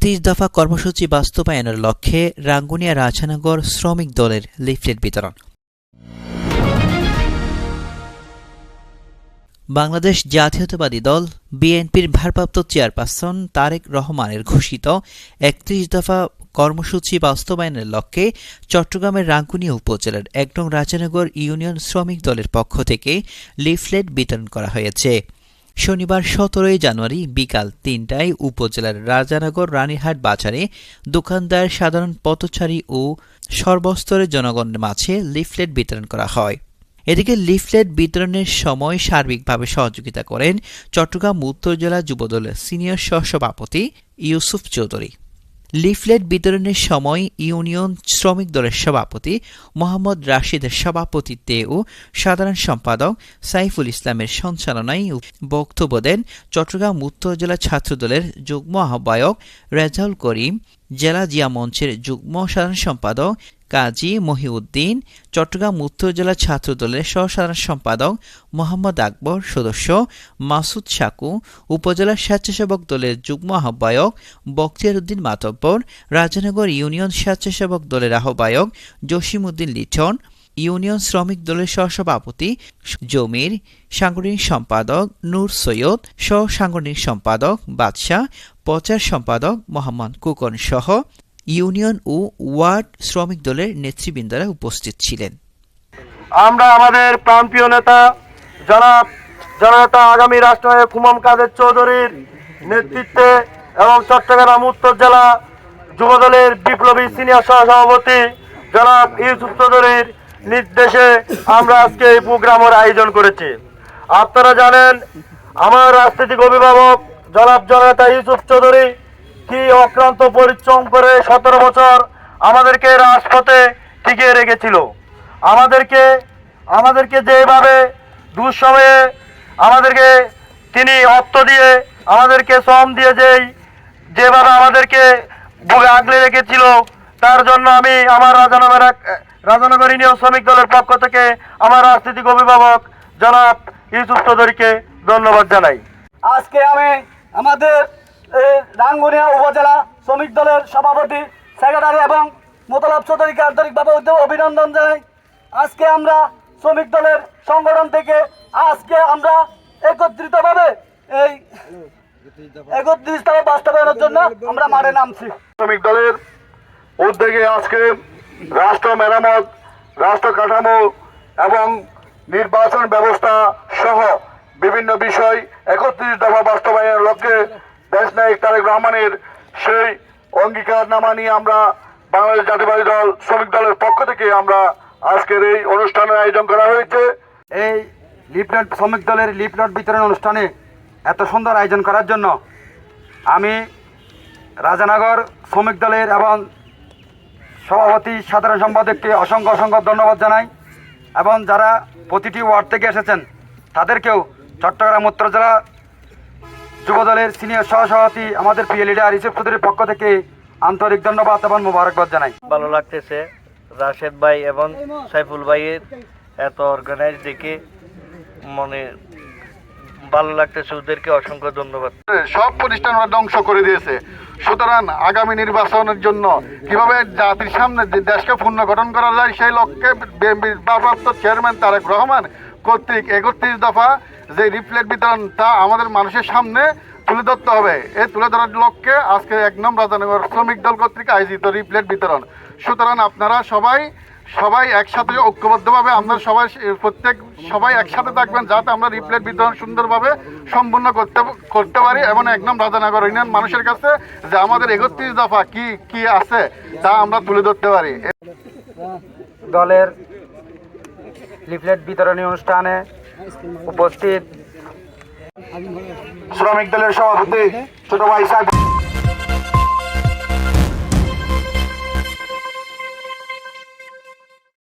একত্রিশ দফা কর্মসূচি বাস্তবায়নের লক্ষ্যে রাঙ্গুনিয়া রাজানগর শ্রমিক দলের লিফলেট বিতরণ। বাংলাদেশ জাতীয়তাবাদী দল, বিএনপির ভারপ্রাপ্ত চেয়ারপারসন তারেক রহমানের ঘোষিত একত্রিশ দফা কর্মসূচি বাস্তবায়নের লক্ষ্যে চট্টগ্রামের রাঙ্গুনিয়া উপজেলার এক রাজানগর ইউনিয়ন শ্রমিক দলের পক্ষ থেকে লিফলেট বিতরণ করা হয়েছে। শনিবার সতেরোই জানুয়ারি বিকাল তিনটায় উপজেলার রাজানগর রানীহাট বাজারে দোকানদার, সাধারণ পথচারী ও সর্বস্তরের জনগণের মাঝে লিফলেট বিতরণ করা হয়। এদিকে লিফলেট বিতরণের সময় সার্বিকভাবে সহযোগিতা করেন চট্টগ্রাম উত্তর জেলা যুবদলের সিনিয়র সহসভাপতি ইউসুফ চৌধুরী। লিফলেট বিতরণের সময় ইউনিয়ন শ্রমিক দলের সভাপতি মোহাম্মদ রাশিদের সভাপতিত্বে ও সাধারণ সম্পাদক সাইফুল ইসলামের সঞ্চালনায় বক্তব্য দেন চট্টগ্রাম উত্তর জেলা ছাত্রদলের যুগ্ম আহ্বায়ক রেজাউল করিম, জেলা জিয়া মঞ্চের যুগ্ম সাধারণ সম্পাদক কাজী মহিউদ্দিন, চট্টগ্রাম উত্তর জেলা ছাত্রদলের সহসাধারণ সম্পাদক মোহাম্মদ আকবর সদস্য, মাসুদ সাকু, উপজেলা স্বেচ্ছাসেবক দলের যুগ্ম আহ্বায়ক বখতিয়ার উদ্দিন মাতব্বর, রাজনগর ইউনিয়ন স্বেচ্ছাসেবক দলের আহ্বায়ক জসিম উদ্দিন লিটন, ইউনিয়ন শ্রমিক দলের সহসভাপতি জমির, সাংগঠনিক সম্পাদক নূর সৈয়দ সহ সাংগঠনিক সম্পাদক বাদশাহ, প্রচার সম্পাদক মোহাম্মদ কুকন সহ ইউনিয়ন ও ওয়ার্ড শ্রমিক দলের নেতৃবৃন্দরা উপস্থিত ছিলেন। আমরা আমাদের প্রাণপ্রিয় নেতা, জনাব, জননেতা আগামী রাষ্ট্রনায়ক হুমাম কাদের চৌধুরীর নেতৃত্বে এবং চট্টগ্রাম, উত্তর জেলা যুবদলের বিপ্লবী সিনিয়র সহসভাপতি জনাব ইউসুফ চৌধুরীর নির্দেশে আমরা আজকে এই প্রোগ্রামের আয়োজন করেছি। আপনারা জানেন, আমার রাজনৈতিক অভিভাবক জনাব জননেতা ইউসুফ চৌধুরী কি অক্লান্ত পরিশ্রম করে সতেরো বছর আমাদেরকে রাজপথে টিকিয়ে রেখেছিল? আমাদেরকে আমাদেরকে যেভাবে দুঃসময়ে আমাদেরকে তিনি অর্থ দিয়ে আমাদেরকে শ্রম দিয়ে যেই, যেভাবে আমাদেরকে বুকে আগলে রেখেছিল, তার জন্য আমি আমার রাজানগর রাজানগর ইউনিয়ন শ্রমিক দলের পক্ষ থেকে আমার রাজনৈতিক অভিভাবক জনাব ইউসুফ চৌধুরীকে ধন্যবাদ জানাই। আজকে আমি আমাদের রাঙ্গুনিয়া উপজেলা শ্রমিক দলের সভাপতি, সেক্রেটারি এবং মোতালাব চৌধুরীকে আন্তরিকভাবে অভিনন্দন জানাই। আজকে আমরা শ্রমিক দলের সংগঠন থেকে আজকে আমরা একত্রিতভাবে এই একত্রিশ দফা বাস্তবায়নের জন্য আমরা মাঠে নামছি। শ্রমিক দলের উদ্যোগে আজকে রাষ্ট্র মেরামত, রাষ্ট্র কাঠামো এবং নির্বাচন ব্যবস্থা সহ বিভিন্ন বিষয় একত্রিশ দফা বাস্তবায়নের লক্ষ্যে দেশনায়ক তারেক রহমানের সেই অঙ্গীকারনামা নিয়ে আমরা বাংলাদেশ জাতীয়বাদী দল শ্রমিক দলের পক্ষ থেকে আমরা আজকের এই অনুষ্ঠানের আয়োজন করা হয়েছে। এই লিফলেট শ্রমিক দলের লিফলেট বিতরণ অনুষ্ঠানে এত সুন্দর আয়োজন করার জন্য আমি রাজানগর শ্রমিক দলের এবং সভাপতি, সাধারণ সম্পাদককে অসংখ্য অসংখ্য ধন্যবাদ জানাই এবং যারা প্রতিটি ওয়ার্ড থেকে এসেছেন, তাদেরকেও চট্টগ্রাম উত্তর জেলা যুবদলের সিনিয়র সহসভাপতি আমাদের প্রিয় লিডার ইসুফ চৌধুরীর পক্ষ থেকে আন্তরিক ধন্যবাদ এবং মোবারকবাদ জানাই। ভালো লাগতেছে রাশেদ ভাই এবং সাইফুল ভাইয়ের এত অর্গানাইজ দেখে মনে ভালো লাগতেছে ওদেরকে অসংখ্য ধন্যবাদ। সব প্রতিষ্ঠান ওরা ধ্বংস করে দিয়েছে। সুতরাং আগামী নির্বাচনের জন্য কীভাবে জাতির সামনে যে দেশকে পুনর্গঠন করা যায় সেই লক্ষ্যে চেয়ারম্যান তারেক রহমান কর্তৃক একত্রিশ দফা যে রিফ্লেট বিতরণ, তা আমাদের মানুষের সামনে তুলে ধরতে হবে। এই তুলে ধরার লক্ষ্যে আজকে এক নম রাজানগর শ্রমিক দল কর্তৃক আয়োজিত রিফ্লেট বিতরণ। সুতরাং আপনারা সবাই সবাই একসাথে ঐক্যবদ্ধভাবে আমরা সবাই, প্রত্যেক সবাই একসাথে থাকবেন যাতে আমরা রিপ্লেট বিতরণ সুন্দরভাবে সম্পূর্ণ করতে করতে পারি এবং একদম রাজানগর ইউনিয়ন মানুষের কাছে যে আমাদের একত্রিশ দফা কি কি আছে, তা আমরা তুলে ধরতে পারি। দলের লিফলেট বিতরণী অনুষ্ঠানে উপস্থিত। শ্রমিক দলের সভাপতি ছোট ভাই সাহেব